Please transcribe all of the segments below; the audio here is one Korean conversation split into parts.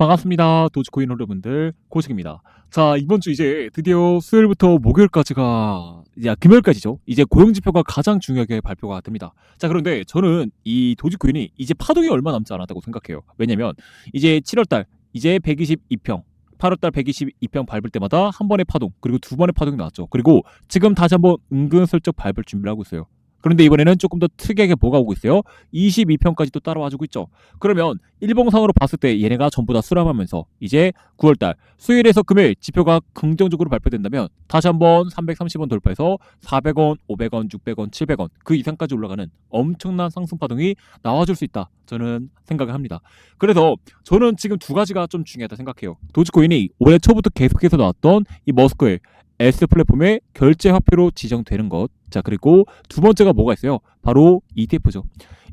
반갑습니다. 도지코인 여러분들 고식입니다. 자 이번 주 이제 드디어 수요일부터 목요일까지가 이제 금요일까지죠. 이제 고용 지표가 가장 중요하게 발표가 됩니다. 자 그런데 저는 이 도지코인이 이제 파동이 얼마 남지 않았다고 생각해요. 왜냐면 이제 7월달 이제 122평 8월달 122평 밟을 때마다 한 번의 파동 그리고 두 번의 파동이 나왔죠. 그리고 지금 다시 한번 은근슬쩍 밟을 준비를 하고 있어요. 그런데 이번에는 조금 더 특이하게 뭐가 오고 있어요? 22평까지 또 따라와주고 있죠. 그러면 일봉상으로 봤을 때 얘네가 전부 다 수렴하면서 이제 9월달 수요일에서 금요일 지표가 긍정적으로 발표된다면 다시 한번 330원 돌파해서 400원, 500원, 600원, 700원 그 이상까지 올라가는 엄청난 상승 파동이 나와줄 수 있다. 저는 생각을 합니다. 그래서 저는 지금 두 가지가 좀 중요하다 생각해요. 도지코인이 올해 초부터 계속해서 나왔던 이 머스크의 S 플랫폼의 결제 화폐로 지정되는 것. 자, 그리고 두 번째가 뭐가 있어요? 바로 ETF죠.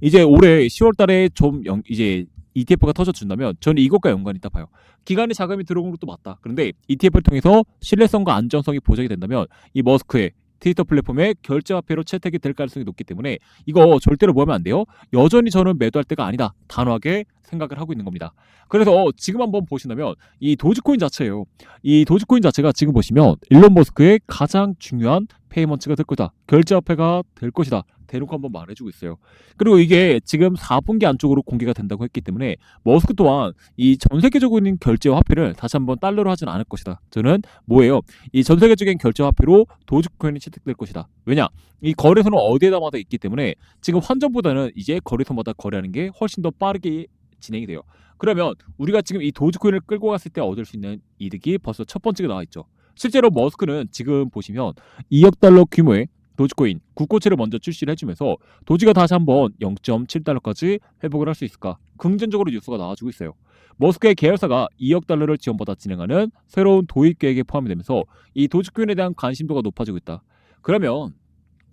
이제 올해 10월 달에 좀 영- 이제 ETF가 터져준다면 저는 이것과 연관이 있다 봐요. 기간에 자금이 들어오는 것도 맞다. 그런데 ETF를 통해서 신뢰성과 안정성이 보장이 된다면 이 머스크의 트위터 플랫폼의 결제 화폐로 채택이 될 가능성이 높기 때문에 이거 절대로 뭐 하면 안 돼요. 여전히 저는 매도할 때가 아니다. 단호하게 생각을 하고 있는 겁니다. 그래서 지금 한번 보신다면 이 도지코인 자체예요. 이 도지코인 자체가 지금 보시면 일론 머스크의 가장 중요한 페이먼트가 될 거다. 결제 화폐가 될 것이다. 대놓고 한번 말해주고 있어요. 그리고 이게 지금 4분기 안쪽으로 공개가 된다고 했기 때문에 머스크 또한 이전 있는 결제 화폐를 다시 한번 달러로 하진 않을 것이다. 저는 뭐예요? 이 전 세계적인 결제 화폐로 도지코인이 채택될 것이다. 왜냐? 이 거래소는 어디에다마다 있기 때문에 지금 환전보다는 이제 거래소마다 거래하는 게 훨씬 더 빠르게 진행이 돼요. 그러면 우리가 지금 이 도지코인을 끌고 갔을 때 얻을 수 있는 이득이 벌써 첫 번째가 나와 있죠. 실제로 머스크는 지금 보시면 2억 달러 규모의 도지코인 국고채를 먼저 출시를 해주면서 도지가 다시 한번 0.7달러까지 회복을 할 수 있을까 긍정적으로 뉴스가 나와주고 있어요. 머스크의 계열사가 2억 달러를 지원받아 진행하는 새로운 도입 계획에 포함이 되면서 이 도지코인에 대한 관심도가 높아지고 있다. 그러면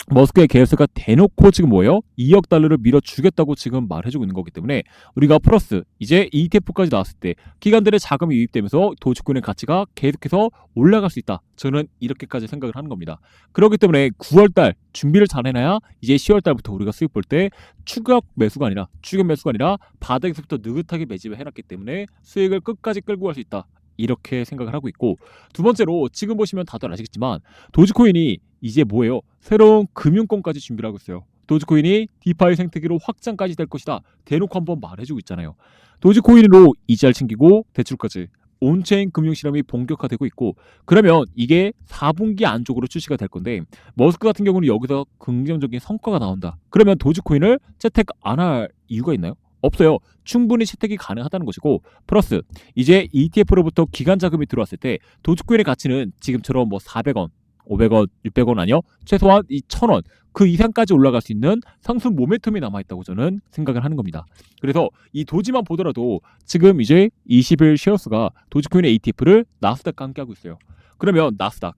머스크의 계열사가 대놓고 지금 뭐예요? 2억 달러를 밀어주겠다고 지금 말해주고 있는 거기 때문에 우리가 플러스 이제 ETF까지 나왔을 때 기관들의 자금이 유입되면서 도지코인의 가치가 계속해서 올라갈 수 있다. 저는 이렇게까지 생각을 하는 겁니다. 그렇기 때문에 9월달 준비를 잘 해놔야 이제 10월달부터 우리가 수익 볼 때 추격 매수가 아니라 추격 매수가 아니라 바닥에서부터 느긋하게 매집을 해놨기 때문에 수익을 끝까지 끌고 갈 수 있다. 이렇게 생각을 하고 있고 두 번째로 지금 보시면 다들 아시겠지만 도지코인이 이제 뭐예요? 새로운 금융권까지 준비를 하고 있어요. 도지코인이 디파이 생태계로 확장까지 될 것이다. 대놓고 한번 말해주고 있잖아요. 도지코인으로 이자를 챙기고 대출까지 온체인 금융 실험이 본격화되고 있고 그러면 이게 4분기 안쪽으로 출시가 될 건데 머스크 같은 경우는 여기서 긍정적인 성과가 나온다. 그러면 도지코인을 채택 안 할 이유가 있나요? 없어요. 충분히 채택이 가능하다는 것이고 플러스 이제 ETF로부터 기간 자금이 들어왔을 때 도지코인의 가치는 지금처럼 뭐 400원, 500원, 600원 아니요. 최소한 이 1000원 그 이상까지 올라갈 수 있는 상승 모멘텀이 남아 있다고 저는 생각을 하는 겁니다. 그래서 이 도지만 보더라도 지금 이제 20일 쉐어스가 도지코인의 ETF를 나스닥과 함께 하고 있어요. 그러면 나스닥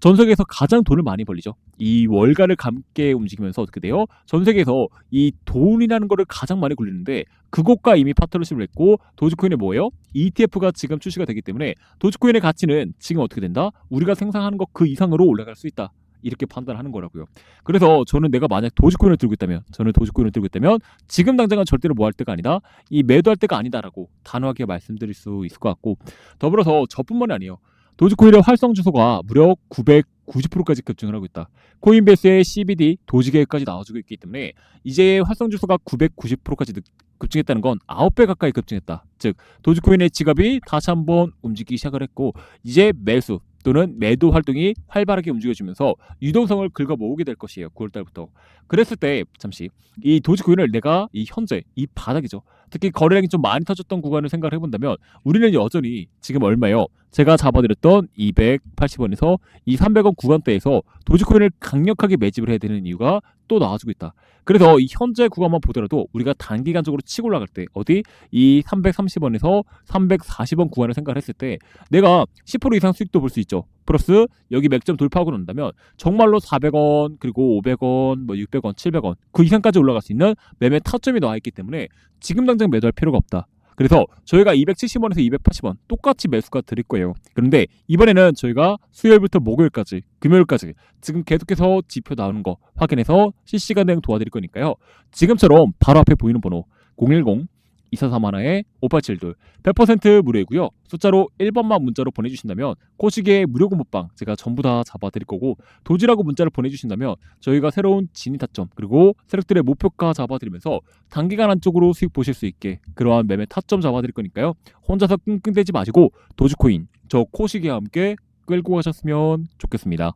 전 세계에서 가장 돈을 많이 벌리죠. 이 월가를 함께 움직이면서 어떻게 돼요? 전 세계에서 이 돈이라는 거를 가장 많이 굴리는데 그것과 이미 파트너십을 했고 도지코인이 뭐예요? ETF가 지금 출시가 되기 때문에 도지코인의 가치는 지금 어떻게 된다? 우리가 생산하는 것 그 이상으로 올라갈 수 있다. 이렇게 판단하는 거라고요. 그래서 저는 내가 만약 도지코인을 들고 있다면, 저는 도지코인을 들고 있다면 지금 당장은 절대로 뭐 할 때가 아니다. 이 매도할 때가 아니다라고 단호하게 말씀드릴 수 있을 것 같고 더불어서 저뿐만이 아니에요. 도지코인의 활성 주소가 무려 990%까지 급증을 하고 있다. 코인베이스의 CBD 도지 계획까지 나와주고 있기 때문에 이제 활성 주소가 990%까지 급증했다는 건 9배 가까이 급증했다. 즉 도지코인의 지갑이 다시 한번 움직이기 시작을 했고 이제 매수 또는 매도 활동이 활발하게 움직여지면서 유동성을 긁어 모으게 될 것이에요. 9월 달부터. 그랬을 때 잠시 이 도지코인을 내가 이 현재 이 바닥이죠. 특히 거래량이 좀 많이 터졌던 구간을 생각을 해본다면 우리는 여전히 지금 얼마요? 제가 잡아드렸던 280원에서 이 300원 구간대에서 도지코인을 강력하게 매집을 해야 되는 이유가 또 나와주고 있다. 그래서 이 현재 구간만 보더라도 우리가 단기간적으로 치고 올라갈 때 어디 이 330원에서 340원 구간을 생각을 했을 때 내가 10% 이상 수익도 볼 수 있죠. 플러스 여기 맥점 돌파하고 난다면 정말로 400원 그리고 500원 뭐 600원 700원 그 이상까지 올라갈 수 있는 매매 타점이 나와 있기 때문에 지금 당장 매도할 필요가 없다. 그래서 저희가 270원에서 280원 똑같이 매수가 드릴 거예요. 그런데 이번에는 저희가 수요일부터 목요일까지, 금요일까지 지금 계속해서 지표 나오는 거 확인해서 실시간 대응 도와드릴 거니까요. 지금처럼 바로 앞에 보이는 번호 010 243 하나에 5872 100% 무료이고요. 숫자로 1번만 문자로 보내주신다면 코시계의 무료 공부방 제가 전부 다 잡아드릴 거고 도지라고 문자를 보내주신다면 저희가 새로운 진입 타점 그리고 세력들의 목표가 잡아드리면서 단기간 안쪽으로 수익 보실 수 있게 그러한 매매 타점 잡아드릴 거니까요. 혼자서 끙끙대지 마시고 도지코인 저 코시계와 함께 끌고 가셨으면 좋겠습니다.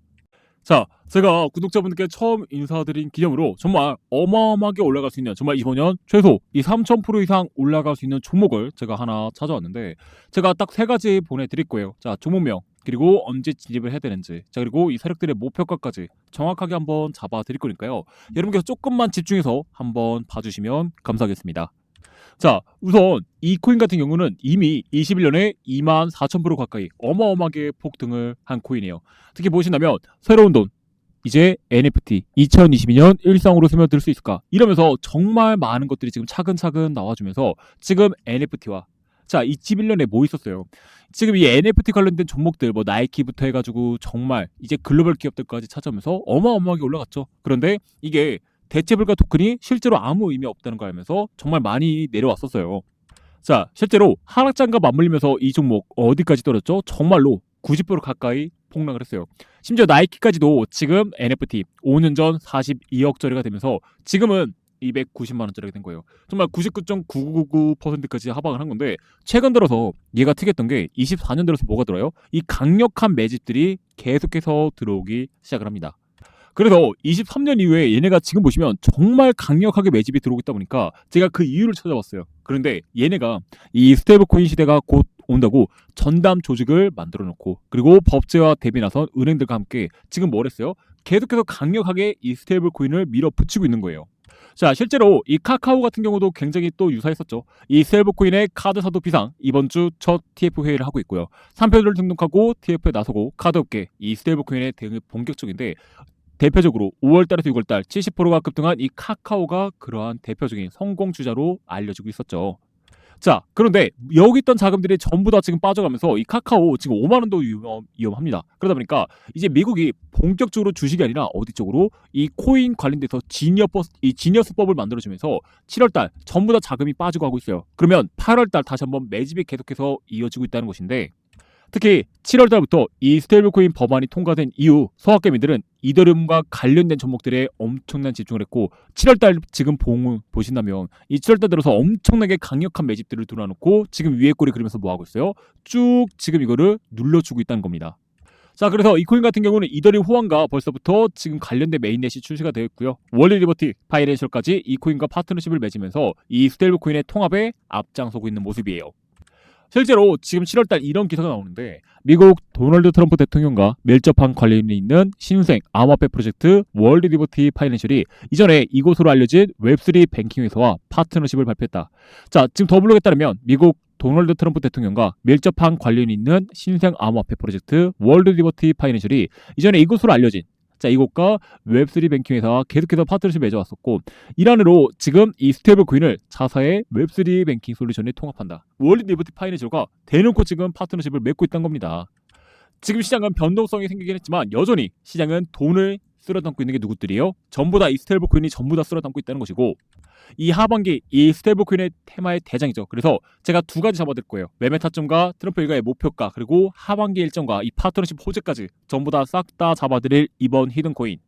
자, 제가 구독자분들께 처음 인사드린 기념으로 정말 어마어마하게 올라갈 수 있는 정말 이번 년 최소 이 3,000% 이상 올라갈 수 있는 종목을 제가 하나 찾아왔는데 제가 딱 세 가지 보내드릴 거예요. 자, 종목명 그리고 언제 진입을 해야 되는지 자 그리고 이 세력들의 목표가까지 정확하게 한번 잡아드릴 거니까요. 여러분께서 조금만 집중해서 한번 봐주시면 감사하겠습니다. 자, 우선 이 코인 같은 경우는 이미 21년에 2만 4천 프로 가까이 어마어마하게 폭등을 한 코인이에요. 특히 보신다면 새로운 돈 이제 NFT 2022년 일상으로 스며들 수 있을까? 이러면서 정말 많은 것들이 지금 차근차근 나와주면서 지금 NFT와 자 21년에 뭐 있었어요? 지금 이 NFT 관련된 종목들 뭐 나이키부터 해가지고 정말 이제 글로벌 기업들까지 찾아오면서 어마어마하게 올라갔죠. 그런데 이게 대체불가 토큰이 실제로 아무 의미 없다는 걸 알면서 정말 많이 내려왔었어요 자 실제로 하락장과 맞물리면서 이 종목 어디까지 떨어졌죠 정말로 90% 가까이 폭락을 했어요. 심지어 나이키까지도 지금 NFT 5년 전 42억짜리가 되면서 지금은 290만 원짜리가 된 거예요. 정말 99.9999%까지 하방을 한 건데 최근 들어서 얘가 특이했던 게 24년 들어서 뭐가 들어요? 이 강력한 매집들이 계속해서 들어오기 시작을 합니다. 그래서 23년 이후에 얘네가 지금 보시면 정말 강력하게 매집이 들어오고 있다 보니까 제가 그 이유를 찾아봤어요. 그런데 얘네가 이 스테이블 코인 시대가 곧 온다고 전담 조직을 만들어 놓고 그리고 법제와 대비 나선 은행들과 함께 지금 뭘 했어요? 계속해서 강력하게 이 스테이블 코인을 밀어붙이고 있는 거예요. 자, 실제로 이 카카오 같은 경우도 굉장히 또 유사했었죠. 이 스테이블 코인의 카드 사도 비상 이번 주 첫 TF 회의를 하고 있고요. 3표를 등록하고 TF에 나서고 카드 업계 이 스테이블 코인의 대응이 본격적인데 대표적으로 5월달에서 6월달 70%가 급등한 이 카카오가 그러한 대표적인 성공 주자로 알려지고 있었죠. 자, 그런데 여기 있던 자금들이 전부 다 지금 빠져가면서 이 카카오 지금 5만 원도 위험, 위험합니다. 그러다 보니까 이제 미국이 본격적으로 주식이 아니라 어디 쪽으로 이 코인 관련돼서 지니어버스, 이 지니어스법을 만들어주면서 7월달 전부 다 자금이 빠지고 하고 있어요. 그러면 8월달 다시 한번 매집이 계속해서 이어지고 있다는 것인데 특히 7월 달부터 이 스테이블코인 법안이 통과된 이후 소학개미들은 이더리움과 관련된 종목들에 엄청난 집중을 했고 7월 달 지금 봉 보신다면 이 7월 달 들어서 엄청나게 강력한 매집들을 들어놓고 지금 위에 꼬리 그리면서 뭐 하고 있어요? 쭉 지금 이거를 눌러주고 있다는 겁니다. 자 그래서 이 코인 같은 경우는 이더리움 호환과 벌써부터 지금 관련된 메인넷이 출시가 되어 있고요. 월리 리버티 파이낸셜까지 이 코인과 파트너십을 맺으면서 이 스테이블 코인의 통합에 앞장서고 있는 모습이에요. 실제로 지금 7월달 이런 기사가 나오는데 미국 도널드 트럼프 대통령과 밀접한 관련이 있는 신생 암호화폐 프로젝트 월드 리버티 파이낸셜이 이전에 이곳으로 알려진 웹3 뱅킹 회사와 파트너십을 발표했다. 자, 지금 더블록에 따르면 미국 도널드 트럼프 대통령과 밀접한 관련이 있는 신생 암호화폐 프로젝트 월드 리버티 파이낸셜이 이전에 이곳으로 알려진 자 이곳과 웹3 뱅킹 회사와 계속해서 파트너십을 맺어왔었고 이란으로 지금 이 스테이블 코인을 자사의 웹3 뱅킹 솔루션에 통합한다. 월드 리버티 파이낸셜과 대놓고 지금 파트너십을 맺고 있다는 겁니다. 지금 시장은 변동성이 생기긴 했지만 여전히 시장은 돈을 쓸어 담고 있는 게 누구들이요? 전부 다 이 스테이블 코인이 전부 다 쓸어 담고 있다는 것이고 이 하반기 이 스테이블 코인의 테마의 대장이죠. 그래서 제가 두 가지 잡아드릴 거예요. 매매 타점과 트럼프 일가의 목표가 그리고 하반기 일정과 이 파트너십 호재까지 전부 다 싹 다 잡아드릴 이번 히든 코인.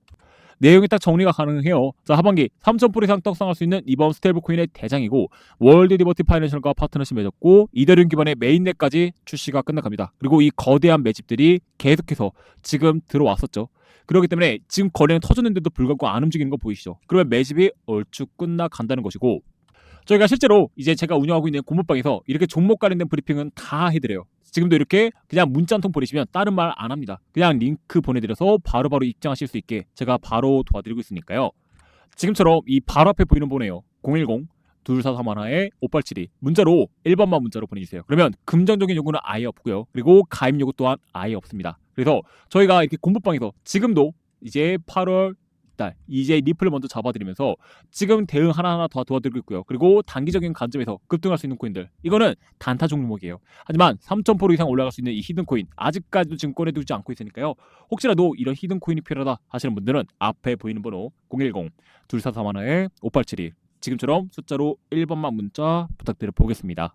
내용이 딱 정리가 가능해요. 자, 하반기 3,000% 이상 떡상할 수 있는 이번 스테이블 코인의 대장이고 월드 리버티 파이낸셜과 파트너십 맺었고 이더리움 기반의 메인넷까지 출시가 끝나갑니다. 그리고 이 거대한 매집들이 계속해서 지금 들어왔었죠. 그렇기 때문에 지금 거래는 터졌는데도 불구하고 안 움직이는 거 보이시죠? 그러면 매집이 얼추 끝나간다는 것이고 저희가 실제로 이제 제가 운영하고 있는 공모방에서 이렇게 종목 관련된 브리핑은 다 해드려요. 지금도 이렇게 그냥 문자 한 통 보내시면 다른 말 안 합니다. 그냥 링크 보내드려서 바로바로 입장하실 수 있게 제가 바로 도와드리고 있으니까요. 지금처럼 이 바로 앞에 보이는 번호예요. 010 둘사삼 하나에 5872 문자로 1번만 문자로 보내주세요. 그러면 금전적인 요구는 아예 없고요. 그리고 가입 요구 또한 아예 없습니다. 그래서 저희가 이렇게 공부방에서 지금도 이제 8월 달 이제 리플을 먼저 잡아드리면서 지금 대응 하나하나 더 도와드리고 있고요. 그리고 단기적인 관점에서 급등할 수 있는 코인들 이거는 단타 종목이에요. 하지만 3,000% 이상 올라갈 수 있는 이 히든 코인 아직까지도 지금 꺼내두지 않고 있으니까요. 혹시라도 이런 히든 코인이 필요하다 하시는 분들은 앞에 보이는 번호 010 둘사삼 하나에 5872 지금처럼 숫자로 1번만 문자 부탁드려 보겠습니다.